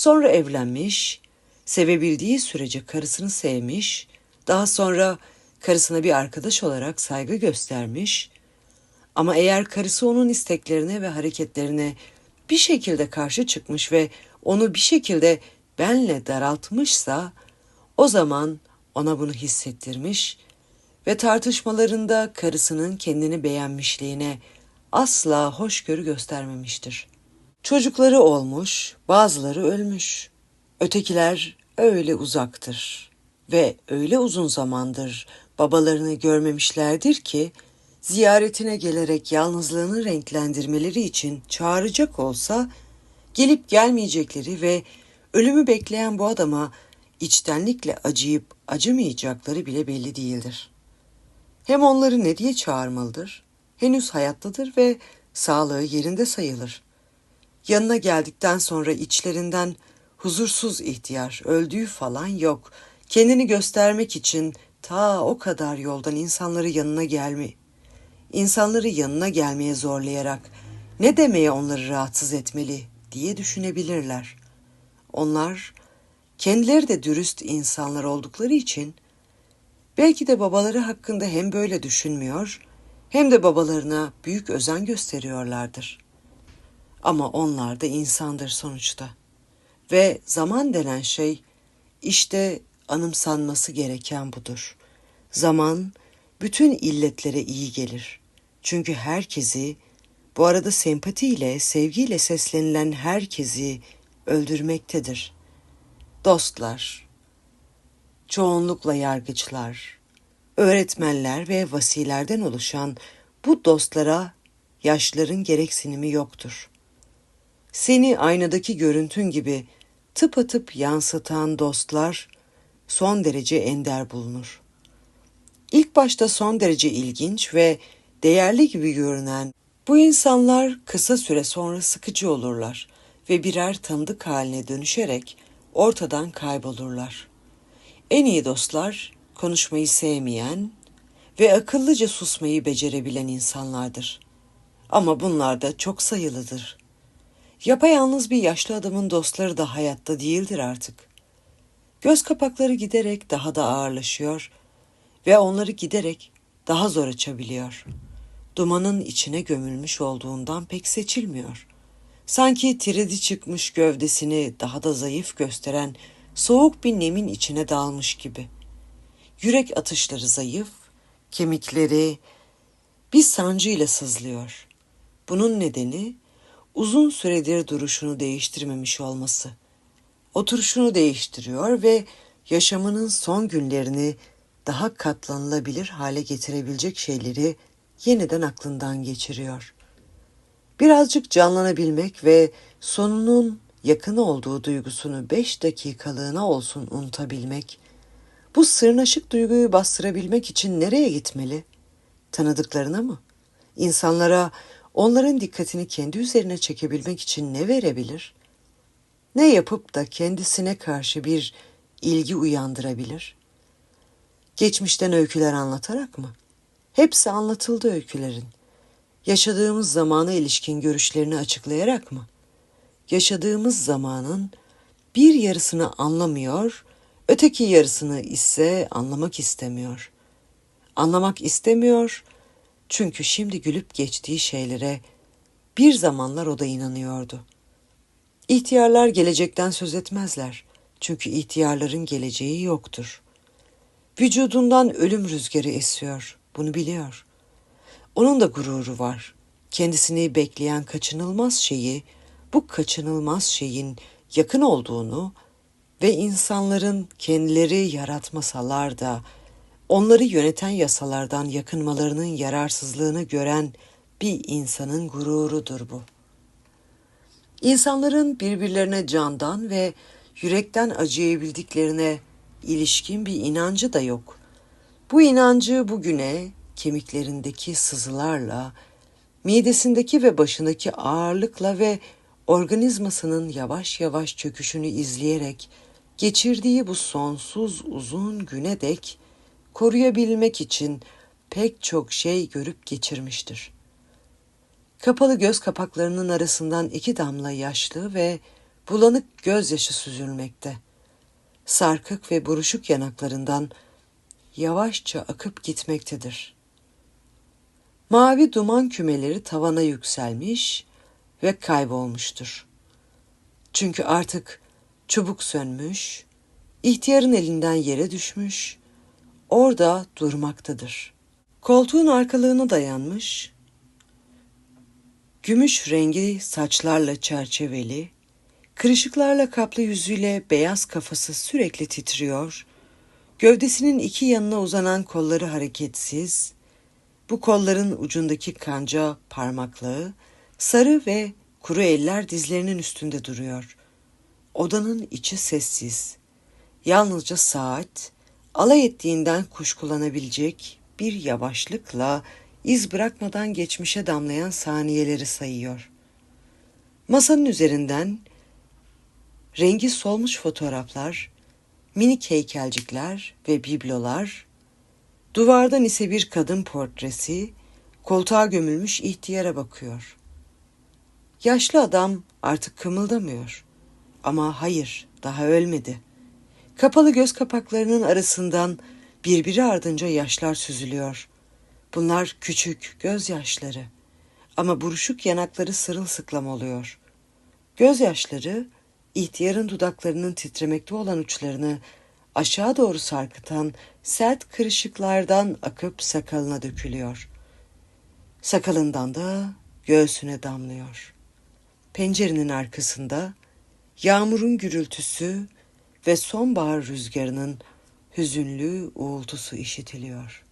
Sonra evlenmiş, sevebildiği sürece karısını sevmiş, daha sonra karısına bir arkadaş olarak saygı göstermiş. Ama eğer karısı onun isteklerine ve hareketlerine bir şekilde karşı çıkmış ve onu bir şekilde benle daraltmışsa o zaman ona bunu hissettirmiş ve tartışmalarında karısının kendini beğenmişliğine asla hoşgörü göstermemiştir. Çocukları olmuş, bazıları ölmüş. Ötekiler öyle uzaktır ve öyle uzun zamandır babalarını görmemişlerdir ki ziyaretine gelerek yalnızlığını renklendirmeleri için çağıracak olsa gelip gelmeyecekleri ve ölümü bekleyen bu adama içtenlikle acıyıp acımayacakları bile belli değildir. Hem onları ne diye çağırmalıdır? Henüz hayattadır ve sağlığı yerinde sayılır. Yanına geldikten sonra içlerinden huzursuz ihtiyar, öldüğü falan yok. Kendini göstermek için ta o kadar yoldan insanları yanına gelme, insanları yanına gelmeye zorlayarak ne demeye onları rahatsız etmeli diye düşünebilirler. Onlar kendileri de dürüst insanlar oldukları için belki de babaları hakkında hem böyle düşünmüyor hem de babalarına büyük özen gösteriyorlardır. Ama onlar da insandır sonuçta. Ve zaman denen şey işte anımsanması gereken budur. Zaman bütün illetlere iyi gelir. Çünkü herkesi, bu arada sempatiyle, sevgiyle seslenilen herkesi öldürmektedir. Dostlar, çoğunlukla yargıçlar, öğretmenler ve vasilerden oluşan bu dostlara yaşların gereksinimi yoktur. Seni aynadaki görüntün gibi tıpatıp yansıtan dostlar son derece ender bulunur. İlk başta son derece ilginç ve değerli gibi görünen bu insanlar kısa süre sonra sıkıcı olurlar ve birer tanıdık haline dönüşerek ortadan kaybolurlar. En iyi dostlar konuşmayı sevmeyen ve akıllıca susmayı becerebilen insanlardır. Ama bunlar da çok sayılıdır. Yapayalnız bir yaşlı adamın dostları da hayatta değildir artık. Göz kapakları giderek daha da ağırlaşıyor ve onları giderek daha zor açabiliyor. Dumanın içine gömülmüş olduğundan pek seçilmiyor. Sanki tiredi çıkmış gövdesini daha da zayıf gösteren soğuk bir nemin içine dalmış gibi. Yürek atışları zayıf, kemikleri bir sancıyla sızlıyor. Bunun nedeni uzun süredir duruşunu değiştirmemiş olması. Oturuşunu değiştiriyor ve yaşamının son günlerini daha katlanılabilir hale getirebilecek şeyleri yeniden aklından geçiriyor. Birazcık canlanabilmek ve sonunun yakın olduğu duygusunu beş dakikalığına olsun unutabilmek, bu sırnaşık duyguyu bastırabilmek için nereye gitmeli? Tanıdıklarına mı? İnsanlara onların dikkatini kendi üzerine çekebilmek için ne verebilir? Ne yapıp da kendisine karşı bir ilgi uyandırabilir? Geçmişten öyküler anlatarak mı? Hepsi anlatıldı öykülerin. Yaşadığımız zamana ilişkin görüşlerini açıklayarak mı? Yaşadığımız zamanın bir yarısını anlamıyor, öteki yarısını ise anlamak istemiyor. Anlamak istemiyor çünkü şimdi gülüp geçtiği şeylere bir zamanlar o da inanıyordu. İhtiyarlar gelecekten söz etmezler. Çünkü ihtiyarların geleceği yoktur. Vücudundan ölüm rüzgarı esiyor. Bunu biliyor. Onun da gururu var. Kendisini bekleyen kaçınılmaz şeyi, bu kaçınılmaz şeyin yakın olduğunu ve insanların kendileri yaratmasalar da onları yöneten yasalardan yakınmalarının yararsızlığını gören bir insanın gururudur bu. İnsanların birbirlerine candan ve yürekten acıyabildiklerine ilişkin bir inancı da yok. Bu inancı bugüne kemiklerindeki sızılarla, midesindeki ve başındaki ağırlıkla ve organizmasının yavaş yavaş çöküşünü izleyerek geçirdiği bu sonsuz uzun güne dek koruyabilmek için pek çok şey görüp geçirmiştir. Kapalı göz kapaklarının arasından iki damla yaşlı ve bulanık gözyaşı süzülmekte. Sarkık ve buruşuk yanaklarından yavaşça akıp gitmektedir. Mavi duman kümeleri tavana yükselmiş ve kaybolmuştur. Çünkü artık çubuk sönmüş, ihtiyarın elinden yere düşmüş, orada durmaktadır. Koltuğun arkalığına dayanmış, gümüş rengi saçlarla çerçeveli, kırışıklarla kaplı yüzüyle beyaz kafası sürekli titriyor, gövdesinin iki yanına uzanan kolları hareketsiz, bu kolların ucundaki kanca parmaklığı, sarı ve kuru eller dizlerinin üstünde duruyor. Odanın içi sessiz. Yalnızca saat, alay ettiğinden kuşkulanabilecek bir yavaşlıkla iz bırakmadan geçmişe damlayan saniyeleri sayıyor. Masanın üzerinden rengi solmuş fotoğraflar, minik heykelcikler ve biblolar, duvardan ise bir kadın portresi, koltuğa gömülmüş ihtiyara bakıyor. Yaşlı adam artık kımıldamıyor. Ama hayır, daha ölmedi. Kapalı göz kapaklarının arasından birbiri ardınca yaşlar süzülüyor. Bunlar küçük gözyaşları. Ama buruşuk yanakları sırılsıklam oluyor. Gözyaşları ihtiyarın dudaklarının titremekte olan uçlarını aşağı doğru sarkıtan sert kırışıklardan akıp sakalına dökülüyor. Sakalından da göğsüne damlıyor. Pencerenin arkasında yağmurun gürültüsü ve sonbahar rüzgarının hüzünlü uğultusu işitiliyor.''